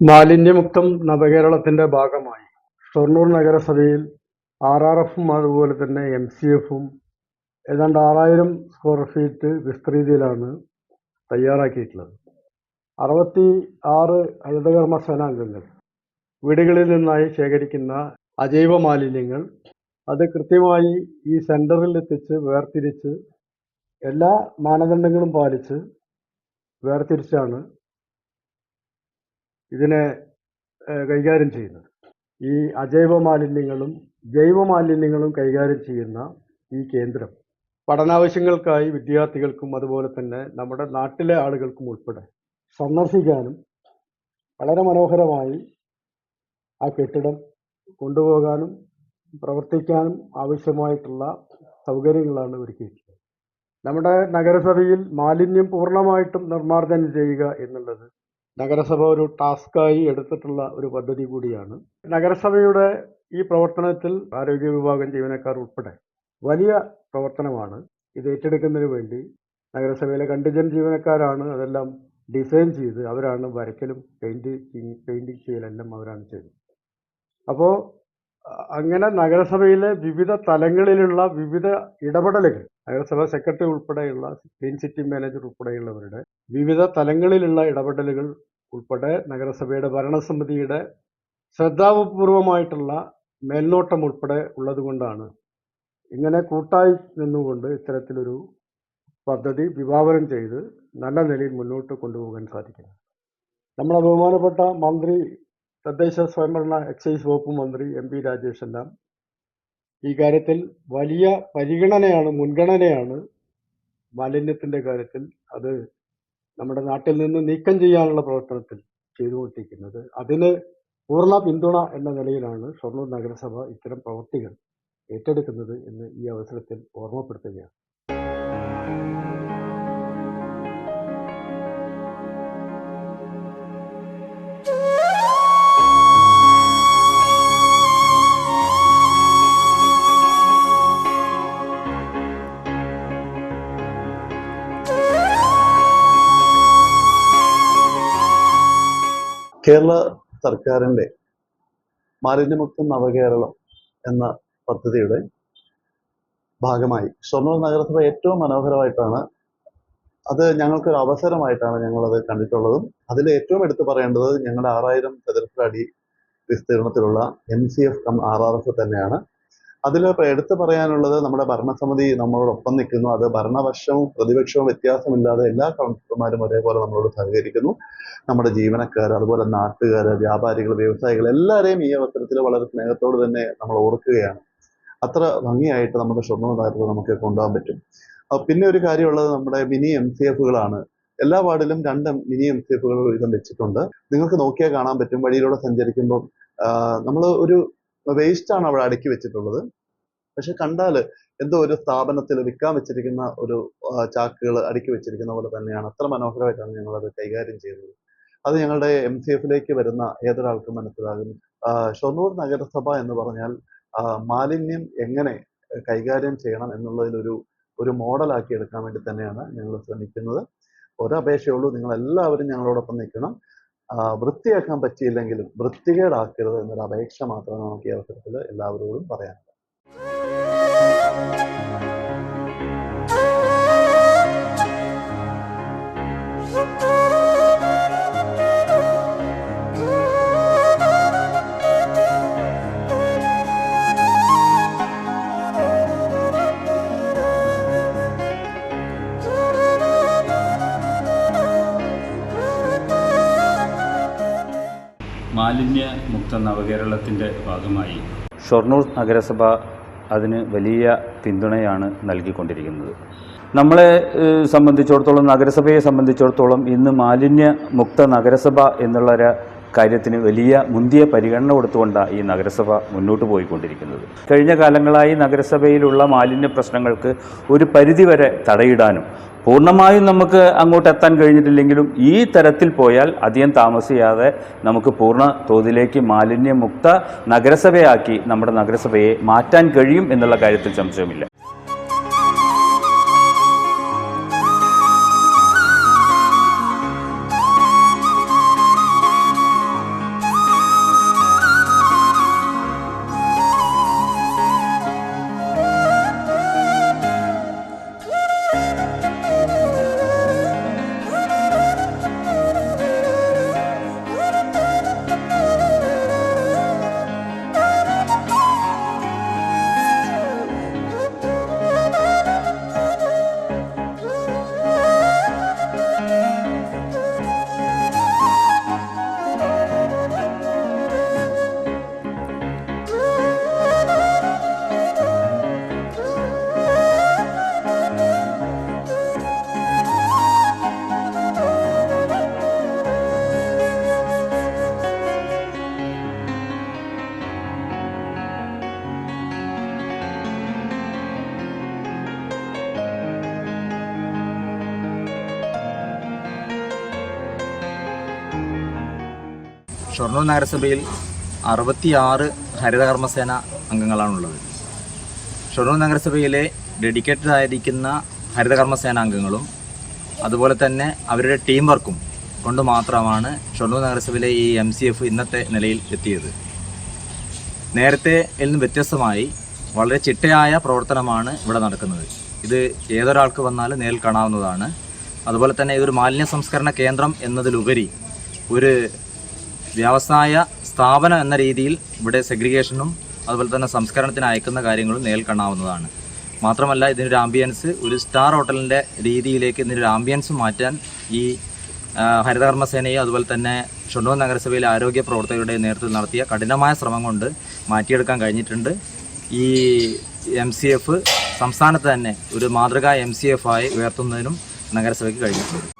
മാലിന്യമുക്തം നവകേരളത്തിന്റെ ഭാഗമായി. ഷൊർണൂർ നഗരസഭയിൽ R R എഫും അതുപോലെ തന്നെ എം സി എഫും ഏതാണ്ട് ആറായിരം സ്ക്വയർ ഫീറ്റ് വിസ്തൃതിയിലാണ് തയ്യാറാക്കിയിട്ടുള്ളത്. അറുപത്തി ആറ് ഹരിതകർമ്മ സേനാംഗങ്ങൾ വീടുകളിൽ നിന്നായി ശേഖരിക്കുന്ന അജൈവ മാലിന്യങ്ങൾ അത് കൃത്യമായി ഈ സെന്ററിൽ എത്തിച്ച് വേർതിരിച്ച് എല്ലാ മാനദണ്ഡങ്ങളും പാലിച്ച് വേർതിരിച്ചാണ് ഇതിനെ കൈകാര്യം ചെയ്യുന്നത്. ഈ അജൈവ മാലിന്യങ്ങളും ജൈവ മാലിന്യങ്ങളും കൈകാര്യം ചെയ്യുന്ന ഈ കേന്ദ്രം പഠനാവശ്യങ്ങൾക്കായി വിദ്യാർത്ഥികൾക്കും അതുപോലെ തന്നെ നമ്മുടെ നാട്ടിലെ ആളുകൾക്കും ഉൾപ്പെടെ സന്ദർശിക്കാനും വളരെ മനോഹരമായി ആ കെട്ടിടം കൊണ്ടുപോകാനും പ്രവർത്തിക്കാനും ആവശ്യമായിട്ടുള്ള സൗകര്യങ്ങളാണ് ഒരുക്കിയിട്ടുള്ളത്. നമ്മുടെ നഗരസഭയിൽ മാലിന്യം പൂർണമായിട്ടും നിർമ്മാർജനം ചെയ്യുക എന്നുള്ളത് നഗരസഭ ഒരു ടാസ്കായി എടുത്തിട്ടുള്ള ഒരു പദ്ധതി കൂടിയാണ്. നഗരസഭയുടെ ഈ പ്രവർത്തനത്തിൽ ആരോഗ്യ വിഭാഗം ജീവനക്കാർ ഉൾപ്പെടെ വലിയ പ്രവർത്തനമാണ്. ഇത് ഏറ്റെടുക്കുന്നതിന് വേണ്ടി നഗരസഭയിലെ കണ്ടിജൻ ജീവനക്കാരാണ് അതെല്ലാം ഡിസൈൻ ചെയ്ത് അവരാണ് വരയ്ക്കലും പെയിന്റ് പെയിന്റിങ് ചെയ്യലെല്ലാം അവരാണ് ചെയ്തത്. അപ്പോൾ അങ്ങനെ നഗരസഭയിലെ വിവിധ തലങ്ങളിലുള്ള വിവിധ ഇടപെടലുകൾ നഗരസഭ സെക്രട്ടറി ഉൾപ്പെടെയുള്ള ക്ലീൻ സിറ്റി മാനേജർ ഉൾപ്പെടെയുള്ളവരുടെ വിവിധ തലങ്ങളിലുള്ള ഇടപെടലുകൾ ഉൾപ്പെടെ നഗരസഭയുടെ ഭരണസമിതിയുടെ ശ്രദ്ധാപൂർവമായിട്ടുള്ള മേൽനോട്ടം ഉൾപ്പെടെ ഉള്ളതുകൊണ്ടാണ് ഇങ്ങനെ കൂട്ടായി നിന്നുകൊണ്ട് ഇത്തരത്തിലൊരു പദ്ധതി വിഭാവനം ചെയ്ത് നല്ല നിലയിൽ മുന്നോട്ട് കൊണ്ടുപോകാൻ സാധിക്കുന്നത്. നമ്മുടെ ബഹുമാനപ്പെട്ട മന്ത്രി തദ്ദേശ സ്വയംഭരണ എക്സൈസ് വകുപ്പ് മന്ത്രി എം പി രാജേഷ് എല്ലാം ഈ കാര്യത്തിൽ വലിയ പരിഗണനയാണ് മുൻഗണനയാണ് മാലിന്യത്തിന്റെ കാര്യത്തിൽ അത് നമ്മുടെ നാട്ടിൽ നിന്ന് നീക്കം ചെയ്യാനുള്ള പ്രവർത്തനത്തിൽ ചെയ്തുകൊണ്ടിരിക്കുന്നത്. അതിന് പൂർണ പിന്തുണ എന്ന നിലയിലാണ് ഷൊർണൂർ നഗരസഭ ഇത്തരം പ്രവർത്തികൾ ഏറ്റെടുക്കുന്നത് എന്ന് ഈ അവസരത്തിൽ ഓർമ്മപ്പെടുത്തുകയാണ്. കേരള സർക്കാരിന്റെ മാലിന്യമുക്ത നവകേരളം എന്ന പദ്ധതിയുടെ ഭാഗമായി ഷൊർണൂർ നഗരസഭ ഏറ്റവും മനോഹരമായിട്ടാണ് അത് ഞങ്ങൾക്കൊരു അവസരമായിട്ടാണ് ഞങ്ങളത് കണ്ടിട്ടുള്ളതും. അതിൽ ഏറ്റവും എടുത്തു പറയേണ്ടത് ഞങ്ങളുടെ ആറായിരം ചതുരശ്ര അടി വിസ്തീർണത്തിലുള്ള M C F cum R R F തന്നെയാണ്. അതിൽ എടുത്തു പറയാനുള്ളത് നമ്മുടെ ഭരണസമിതി നമ്മളോടൊപ്പം നിൽക്കുന്നു. അത് ഭരണപക്ഷവും പ്രതിപക്ഷവും വ്യത്യാസമില്ലാതെ എല്ലാ കൗൺസിലർമാരും ഒരേപോലെ നമ്മളോട് സഹകരിക്കുന്നു. നമ്മുടെ ജീവനക്കാർ അതുപോലെ നാട്ടുകാർ വ്യാപാരികൾ വ്യവസായികൾ എല്ലാവരെയും ഈ അവസരത്തിൽ വളരെ സ്നേഹത്തോട് തന്നെ നമ്മൾ ഓർക്കുകയാണ്. അത്ര ഭംഗിയായിട്ട് നമ്മുടെ ഷൊർണൂർ നഗരത്തിൽ നമുക്ക് കൊണ്ടുപോകാൻ പറ്റും. പിന്നെ ഒരു കാര്യമുള്ളത് നമ്മുടെ മിനി എം സി എഫുകളാണ്. എല്ലാ വാർഡിലും രണ്ട് മിനി എം സി എഫുകൾ വീതം വെച്ചിട്ടുണ്ട്. നിങ്ങൾക്ക് നോക്കിയാൽ കാണാൻ പറ്റും. വഴിയിലൂടെ സഞ്ചരിക്കുമ്പോൾ നമ്മൾ ഒരു വേസ്റ്റ് ആണ് അവിടെ അടുക്കി വെച്ചിട്ടുള്ളത്. പക്ഷെ കണ്ടാൽ എന്തോ ഒരു സ്ഥാപനത്തിൽ വിൽക്കാൻ വെച്ചിരിക്കുന്ന ഒരു ചാക്കുകൾ അടുക്കി വെച്ചിരിക്കുന്ന പോലെ തന്നെയാണ്. അത്ര മനോഹരമായിട്ടാണ് ഞങ്ങൾ അത് കൈകാര്യം ചെയ്യുന്നത്. അത് ഞങ്ങളുടെ എം സി എഫിലേക്ക് വരുന്ന ഏതൊരാൾക്കും മനസ്സിലാകും. ഷൊർണൂർ നഗരസഭ എന്ന് പറഞ്ഞാൽ മാലിന്യം എങ്ങനെ കൈകാര്യം ചെയ്യണം എന്നുള്ളതിലൊരു ഒരു മോഡലാക്കി എടുക്കാൻ വേണ്ടി തന്നെയാണ് ഞങ്ങൾ ശ്രമിക്കുന്നത്. ഒരപേക്ഷയുള്ളൂ നിങ്ങൾ എല്ലാവരും ഞങ്ങളോടൊപ്പം നിൽക്കണം. വൃത്തിയാക്കാൻ പറ്റിയില്ലെങ്കിലും വൃത്തികേടാക്കരുത് എന്നൊരു അപേക്ഷ മാത്രമേ നമുക്ക് ഈ അവസരത്തിൽ എല്ലാവരോടും പറയാൻ മുക്ത നവകേരളത്തിന്റെ ഭാഗമായി. ഷൊർണൂർ നഗരസഭ അതിന് വലിയ പിന്തുണയാണ് നൽകിക്കൊണ്ടിരിക്കുന്നത്. നമ്മളെ സംബന്ധിച്ചിടത്തോളം നഗരസഭയെ സംബന്ധിച്ചിടത്തോളം ഇന്ന് മാലിന്യ മുക്ത നഗരസഭ എന്നുള്ള ഒരു കാര്യത്തിന് വലിയ മുന്തിയ പരിഗണന കൊടുത്തുകൊണ്ടാണ് ഈ നഗരസഭ മുന്നോട്ട് പോയിക്കൊണ്ടിരിക്കുന്നത്. കഴിഞ്ഞ കാലങ്ങളായി നഗരസഭയിലുള്ള മാലിന്യ പ്രശ്നങ്ങൾക്ക് ഒരു പരിധിവരെ തടയിടാനും പൂർണമായും നമുക്ക് അങ്ങോട്ട് എത്താൻ കഴിഞ്ഞിട്ടില്ലെങ്കിലും ഈ തരത്തിൽ പോയാൽ അധികം താമസിയാതെ നമുക്ക് പൂർണ തോതിലേക്ക് മാലിന്യമുക്ത നഗരസഭയാക്കി നമ്മുടെ നഗരസഭയെ മാറ്റാൻ കഴിയും എന്നുള്ള കാര്യത്തിൽ സംശയമില്ല ഷൊർണൂർ നഗരസഭയിൽ അറുപത്തിയാറ് ഹരിതകർമ്മസേന അംഗങ്ങളാണുള്ളത്. ഷൊർണൂർ നഗരസഭയിലെ ഡെഡിക്കേറ്റഡ് ആയിരിക്കുന്ന ഹരിതകർമ്മസേന അംഗങ്ങളും അതുപോലെ തന്നെ അവരുടെ ടീം വർക്കും കൊണ്ട് മാത്രമാണ് ഷൊർണൂർ നഗരസഭയിലെ ഈ എം സി എഫ് ഇന്നത്തെ നിലയിൽ എത്തിയത്. നേരത്തെ നിന്ന് വ്യത്യസ്തമായി വളരെ ചിട്ടയായ പ്രവർത്തനമാണ് ഇവിടെ നടക്കുന്നത്. ഇത് ഏതൊരാൾക്ക് വന്നാലും നേരിൽ കാണാവുന്നതാണ്. അതുപോലെ തന്നെ ഇതൊരു മാലിന്യ സംസ്കരണ കേന്ദ്രം എന്നതിലുപരി ഒരു വ്യവസായ സ്ഥാപനം എന്ന രീതിയിൽ ഇവിടെ സെഗ്രിഗേഷനും അതുപോലെ തന്നെ സംസ്കരണത്തിന് അയക്കുന്ന കാര്യങ്ങളും നേരിൽ കാണാവുന്നതാണ് മാത്രമല്ല ഇതിനൊരു ആംബിയൻസ് ഒരു സ്റ്റാർ ഹോട്ടലിന്റെ രീതിയിലേക്ക് ഇതിനൊരു ആംബിയൻസ് മാറ്റാൻ ഈ ഹരിതകർമ്മസേനയും അതുപോലെ തന്നെ ഷൊർണൂർ നഗരസഭയിലെ ആരോഗ്യ പ്രവർത്തകരുടെ നേതൃത്വത്തിൽ നടത്തിയ കഠിനമായ ശ്രമം കൊണ്ട് മാറ്റിയെടുക്കാൻ കഴിഞ്ഞിട്ടുണ്ട്. ഈ എം സി എഫ് സംസ്ഥാനത്ത് തന്നെ ഒരു മാതൃകാ എം സി എഫ് ആയി ഉയർത്തുന്നതിനും നഗരസഭയ്ക്ക് കഴിഞ്ഞിട്ടുണ്ട്.